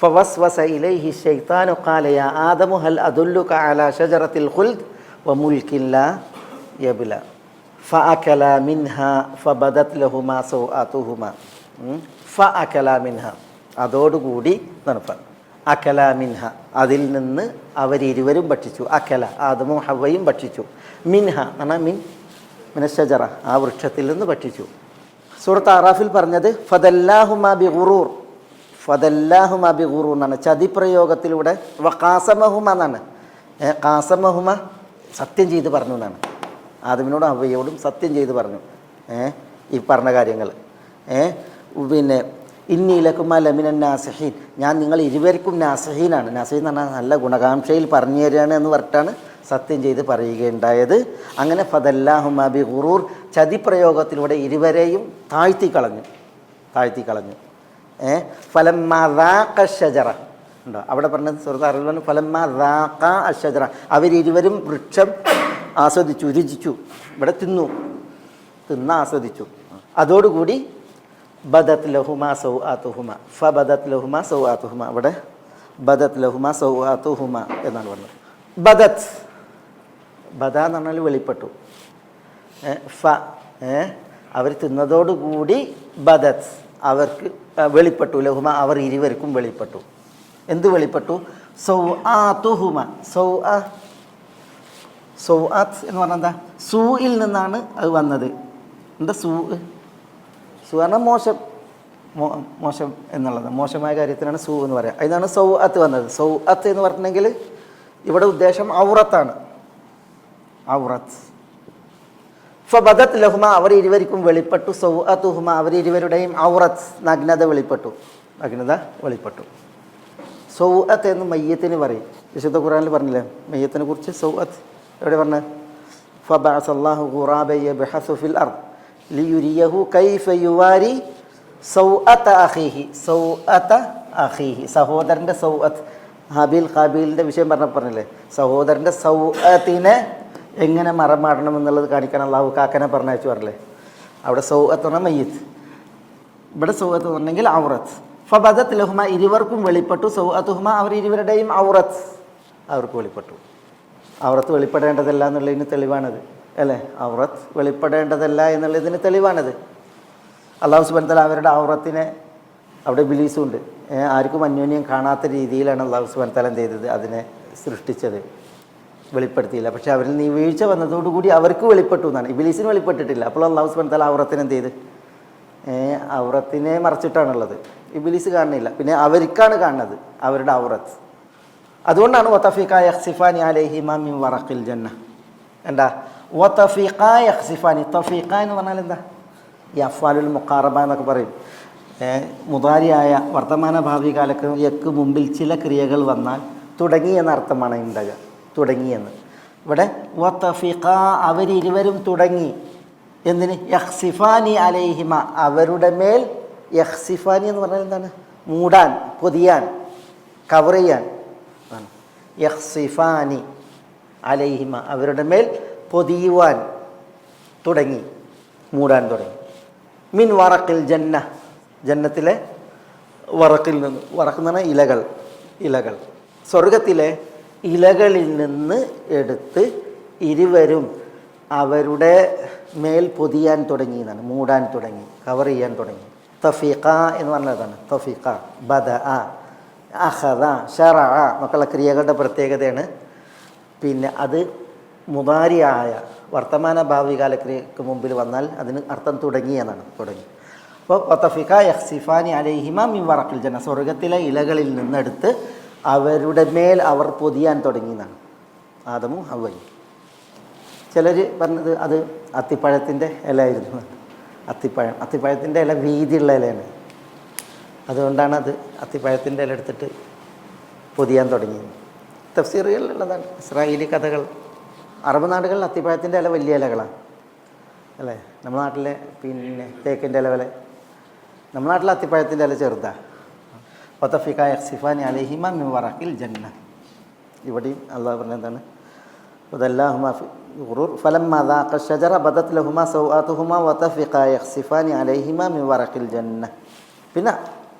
فوسوس إليه الشيطان قال يا آدم هل أدلك على شجرة الخلد وملك لا يبلى فأكلا منها فبدت لهما سوآتهما ഉം. فأكلا منها അതോടുകൂടി നടപ്പ അക്കല മിൻഹ അതിൽ നിന്ന് അവരിരുവരും ഭക്ഷിച്ചു അക്കല ആദമും ഹവയും ഭക്ഷിച്ചു മിൻഹ എന്നാ മിൻ മിനശജറ ആ വൃക്ഷത്തിൽ നിന്ന് ഭക്ഷിച്ചു സൂറത്ത് അറാഫിൽ പറഞ്ഞത് ഫതല്ലാഹുമാ ബി ഗുറൂർ ഫതല്ലാഹുമാ ബി ഗുറൂർ എന്നാണ് ചതിപ്രയോഗത്തിലൂടെ വ കാസമഹുമ എന്നാണ്. കാസമഹുമ സത്യം ചെയ്ത് പറഞ്ഞു എന്നാണ്. ആദമിനോടും അവയോടും സത്യം ചെയ്ത് പറഞ്ഞു. ഈ പറഞ്ഞ കാര്യങ്ങൾ. പിന്നെ ഇന്നീലക്കുമ ലമിനൻ നാസഹീൻ. ഞാൻ നിങ്ങൾ ഇരുവർക്കും നാസഹീനാണ്. നാസഹീൻ എന്ന് പറഞ്ഞാൽ നല്ല ഗുണകാംക്ഷയിൽ പറഞ്ഞു തരികയാണ് എന്ന് പറഞ്ഞിട്ടാണ് സത്യം ചെയ്ത് പറയുകയുണ്ടായത്. അങ്ങനെ ഫതല്ലാഹുമ ബി ഗുറൂർ ചതിപ്രയോഗത്തിലൂടെ ഇരുവരെയും താഴ്ത്തിക്കളഞ്ഞു താഴ്ത്തിക്കളഞ്ഞു താഴ്ത്തി കളഞ്ഞു. ഏ? ഫലമ്മ ഷജറ ഉണ്ടോ? അവിടെ പറഞ്ഞത് സുഹൃത്ത് അറിവ് ഫലമ്മ അഷജറ അവരിരുവരും വൃക്ഷം ആസ്വദിച്ചു രുചിച്ചു. ഇവിടെ തിന്നു. തിന്ന ആസ്വദിച്ചു. അതോടുകൂടി ബദത് ലഹുമ സൗ ആത്തുഹുമ ഫ ബദത് ലഹുമ സൗ ആത്തുഹുമ അവിടെ ബദത് ലഹുമ സൗ ആത്തുഹുമ എന്നാണ് പറഞ്ഞത്. ബദത്ത് ബദ എന്ന് പറഞ്ഞാൽ വെളിപ്പെട്ടു. ഫ. അവർ തിന്നതോടുകൂടി ബദത്ത് അവർക്ക് വെളിപ്പെട്ടു. ലഹുമ അവർ ഇരുവർക്കും വെളിപ്പെട്ടു. എന്ത് വെളിപ്പെട്ടു? സൗ ആ തുഹുമ സൗ ആ സൗ ആത്ത് എന്ന് പറഞ്ഞാൽ എന്താ? സൂയിൽ നിന്നാണ് അത് വന്നത്. എന്താ സൂ? സു പറഞ്ഞാൽ മോശം. മോശം എന്നുള്ളത്. മോശമായ കാര്യത്തിനാണ് സൂ എന്ന് പറയുക. അതിനാണ് സൗ അത്ത് വന്നത്. സൗ അത്ത് എന്ന് പറഞ്ഞിട്ടുണ്ടെങ്കിൽ ഇവിടെ ഉദ്ദേശം ഔറത്താണ്. ഔറത്ത്. ഫബദത്ത് ലഹുമ അവർ ഇരുവർക്കും വെളിപ്പെട്ടു സൗ അത്തുഹുമ അവർ ഇരുവരുടെയും ഔറത്ത് നഗ്നത വെളിപ്പെട്ടു നഗ്നത വെളിപ്പെട്ടു സൗ അത്ത് എന്ന് മയ്യത്തിന് പറയും വിശുദ്ധ ഖുറാനിൽ പറഞ്ഞില്ലേ മയ്യത്തിനെ കുറിച്ച് സൗ അത്ത് എവിടെ പറഞ്ഞ فبعث الله غرابا يبحث في الأرض ليريه كيف يواري സൗഅത്ത് അഖീഹി സൗഅത്ത് അഖീഹി സഹോദരൻ്റെ സൗഅത്ത് ഹബീൽ ഖാബീലിൻ്റെ വിഷയം പറഞ്ഞ പറഞ്ഞില്ലേ സഹോദരൻ്റെ സൗഅത്തിനെ എങ്ങനെ മറമാടണം എന്നുള്ളത് കാണിക്കാൻ അള്ളാഹു കാക്കനെ പറഞ്ഞയച്ചു പറഞ്ഞില്ലേ? അവിടെ സൗഹത്ത് പറഞ്ഞാൽ മയ്യത്ത്. ഇവിടെ സൗഹത്ത് പറഞ്ഞെങ്കിൽ ഔറത്ത്. ഫബദത്ത് ലഹുമ ഇരുവർക്കും വെളിപ്പെട്ടു. സൗഹത്തുഹുമ അവർ ഇരുവരുടെയും ഔറത്ത്. അവർക്ക് വെളിപ്പെട്ടു. ഔറത്ത് വെളിപ്പെടേണ്ടതല്ല എന്നുള്ളതിന് തെളിവാണത്. അല്ലേ? ഔറത്ത് വെളിപ്പെടേണ്ടതല്ല എന്നുള്ളതിന് തെളിവാണത്. അള്ളാഹു സുബൻ തല അവരുടെ ഔറത്തിനെ അവിടെ ബിലീസും ഉണ്ട് ആർക്കും അന്യോന്യം കാണാത്ത രീതിയിലാണ് അള്ളാഹു സുബൻ തല എന്ത് ചെയ്തത്? അതിനെ സൃഷ്ടിച്ചത്. വെളിപ്പെടുത്തിയില്ല. പക്ഷെ അവരിൽ നീ വീഴ്ച വന്നതോടുകൂടി അവർക്ക് വെളിപ്പെട്ടു എന്നാണ്. ഇബിലീസിന് വെളിപ്പെട്ടിട്ടില്ല. അപ്പോൾ അള്ളാഹു സുബാൻ തല ഔറത്തിനെ എന്ത് ചെയ്ത്? ഏ, ഔറത്തിനെ മറച്ചിട്ടാണുള്ളത്. ഇബിലീസ് കാണുന്നില്ല. പിന്നെ അവർക്കാണ് കാണുന്നത് അവരുടെ ഔറത്ത്. അതുകൊണ്ടാണ് വത്തഫിഖായ യഹ്സിഫാനി അലൈഹിമാ മിൻ വറഖിൽ ജന്ന. എന്താ? യഹ്സിഫാനി തഫീഖ എന്ന് പറഞ്ഞാൽ എന്താ? ഈ അഫ്വാലുൽ മുക്കാറബ എന്നൊക്കെ പറയും. മുതാരിയായ വർത്തമാന ഭാവി കാലക്ക് മുമ്പിൽ ചില ക്രിയകൾ വന്നാൽ തുടങ്ങി എന്ന അർത്ഥമാണ് ഉണ്ടാകുക തുടങ്ങിയെന്ന്. ഇവിടെ വത്തഫിഖ അവരിരുവരും തുടങ്ങി. എന്തിന്? യഹ്സിഫാനി അലൈഹിമ അവരുടെ മേൽ യഹ്സിഫാനി എന്ന് പറഞ്ഞാൽ എന്താണ്? മൂടാൻ പൊതിയാൻ കവർ ചെയ്യാൻ. യഹ്സിഫാനി അലൈഹിമ അവരുടെ മേൽ പൊതിയുവാൻ തുടങ്ങി മൂടാൻ തുടങ്ങി. മിൻ വറക്കിൽ ജന്ന ജന്നത്തിലെ വറക്കിൽ നിന്ന് വറക്ക് ഇലകൾ ഇലകൾ. സ്വർഗത്തിലെ ഇലകളിൽ നിന്ന് എടുത്ത് ഇരുവരും അവരുടെ മേൽ പൊതിയാൻ തുടങ്ങി എന്നാണ് മൂടാൻ തുടങ്ങി കവർ ചെയ്യാൻ തുടങ്ങി. തഫീഖ എന്ന് പറഞ്ഞതാണ് തഫീഖ ബദ ആ അഹദ ഷറ എന്നൊക്കെയുള്ള ക്രിയകളുടെ പ്രത്യേകതയാണ്. പിന്നെ അത് മുതാരിയായ വർത്തമാന ഭാവികാല ക്രിയക്ക് മുമ്പിൽ വന്നാൽ അതിന് അർത്ഥം തുടങ്ങി എന്നാണ് തുടങ്ങി. അപ്പോൾ തഫീഖ യഹ്സിഫാനി അലൈഹിമ മിൻ വറക്കിൽ ജന സ്വർഗത്തിലെ ഇലകളിൽ നിന്നെടുത്ത് അവരുടെ മേൽ അവർ പൊതിയാൻ തുടങ്ങി എന്നാണ് ആദമും ഹവയും ചിലർ പറഞ്ഞത് അത് അത്തിപ്പഴത്തിന്റെ ഇലയായിരുന്നു. അത്തിപ്പഴം അത്തിപ്പഴത്തിന്റെ ഇല വീതിയുള്ള ഇലയാണ്. അതുകൊണ്ടാണ് അത് അത്തിപ്പഴത്തിന്റെ ഇല എടുത്തിട്ട് പൊതിയാൻ തുടങ്ങിയത്. തഫ്സീറുകളിലുള്ളതാണ്. ഇസ്രായേലി കഥകൾ. അറബ് നാടുകളിൽ അത്തിപ്പഴത്തിന്റെ ഇല വലിയ ഇലകളാണ്. അല്ലേ? നമ്മുടെ നാട്ടിലെ പിന്നെ തേക്കിന്റെ ഇല പോലെ. നമ്മുടെ നാട്ടിലെ അത്തിപ്പഴത്തിന്റെ ഇല ചെറുതാണ് ഒത്തഫിക്ക യഹ്സിഫാനി അലഹിമ മിൻ വറക്കിൽ ജന്ന ഇവിടെയും അള്ളാഹ് പറഞ്ഞ എന്താണ് وذلاهما في غرور فلما ذاق الشجرة بدت لهما سوآتهما وطفقا يخسفان عليهما من ورق الجنة പിന്നെ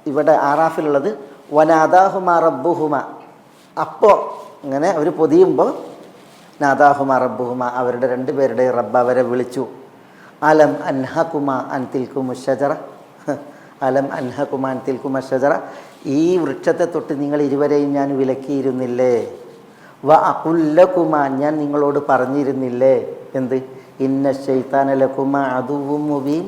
ഇവിടെ ആറാഫിലുള്ളത് വനാദാഹുമ റബ്ബുഹുമ അപ്പോൾ ഇങ്ങനെ അവർ പൊതിയുമ്പോൾ നാദാഹുമ റബ്ബുഹുമ അവരുടെ രണ്ടുപേരുടെ റബ്ബ് അവരെ വിളിച്ചു അലം അൻഹകുമ അൻതിൽക്കുമു ഷജറ അലം അൻഹകുമ തിൽക്കുമ ഷജറ. ഈ വൃക്ഷത്തെ തൊട്ട് നിങ്ങൾ ഇരുവരെയും ഞാൻ വിലക്കിയിരുന്നില്ലേ? വ അകുല്ലകുമാൻ ഞാൻ നിങ്ങളോട് പറഞ്ഞിരുന്നില്ലേ? എന്ത്? ഇന്ന ഷെയ്ത്താനലക്കുമ അതുവും മുബീൻ.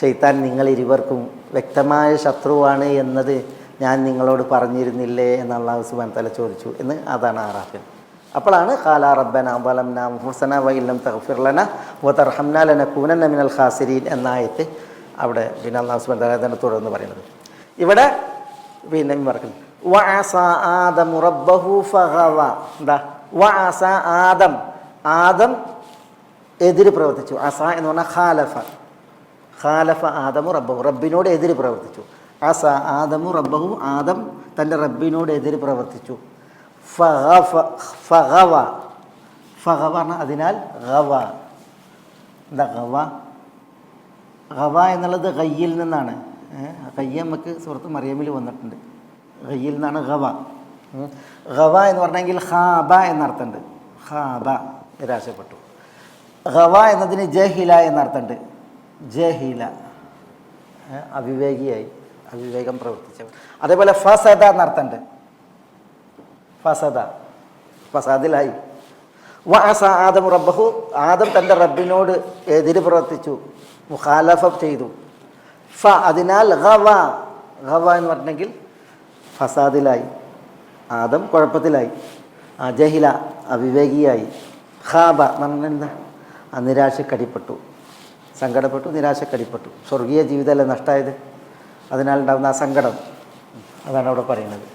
ഷെയ്ത്താൻ നിങ്ങൾ ഇരുവർക്കും വ്യക്തമായ ശത്രുവാണ് എന്നത് ഞാൻ നിങ്ങളോട് പറഞ്ഞിരുന്നില്ലേ എന്ന് അള്ളാഹു സുബാൻ തല ചോദിച്ചു എന്ന് അതാണ് ആറാഫിൻ അപ്പോഴാണ് ഖാല റബ്ബന ബലംന ഹുസന വൈലം തഹഫിർലന വ തർഹംന ലനകൂനന്ന മിനൽ ഖാസിരീൻ എന്ന ആയത്ത് അവിടെ പിന്നെ അള്ളാഹു സുബാൻ തല തന്നെ തുടർന്ന് പറയുന്നത്. ഇവിടെ പിന്നെ റബ്ബഹു ഫഗവ എന്താ? വഅസ ആദം. ആദം എതിര് പ്രവർത്തിച്ചു. അസ എന്ന് പറഞ്ഞാൽ ഖാലഫ. ഖാലഫ ആദമു റബ്ബഹു. റബ്ബിനോട് എതിര് പ്രവർത്തിച്ചു. അസ ആദമു റബ്ബഹു ആദം തന്റെ റബ്ബിനോട് എതിര് പ്രവർത്തിച്ചു. ഫഹവ. ഫഗവ പറഞ്ഞാൽ അതിനാൽ ഗവ. എന്താ ഗവ? ഗവ എന്നുള്ളത് കയ്യിൽ നിന്നാണ്. കയ്യ നമുക്ക് സുഹൃത്ത് മറിയമ്മിൽ വന്നിട്ടുണ്ട്. കയ്യിൽ നിന്നാണ് ഹവ ഹവ എന്ന് പറഞ്ഞെങ്കിൽ ഹാബ എന്നർത്ഥമുണ്ട്. ഹാബ നിരാശപ്പെട്ടു ഹവ എന്നതിന് ജഹില എന്നർത്ഥമുണ്ട്. ജഹില. അവിവേകിയായി. അവിവേകം പ്രവർത്തിച്ചവർ അതേപോലെ ഫസദ എന്നർത്ഥമുണ്ട്. ഫസദ. ഫസാദിലായി. വഅസ ആദം റബ്ബഹു. ആദം തന്റെ റബ്ബിനോട് എതിര് പ്രവർത്തിച്ചു. മുഖാലഫ ചെയ്തു. ഫ അതിനാൽ ഖവ ഖവ എന്ന് പറഞ്ഞെങ്കിൽ ഫസാദിലായി. ആദം കുഴപ്പത്തിലായി. അജഹില ജഹില അവിവേകിയായി. ഖാബ എന്താ? നിരാശക്കടിപ്പെട്ടു. സങ്കടപ്പെട്ടു നിരാശക്കടിപ്പെട്ടു. സ്വർഗീയ ജീവിതമല്ലേ നഷ്ടമായത് അതിനാൽ ഉണ്ടാകുന്ന ആ സങ്കടം. അതാണ് അവിടെ പറയുന്നത്.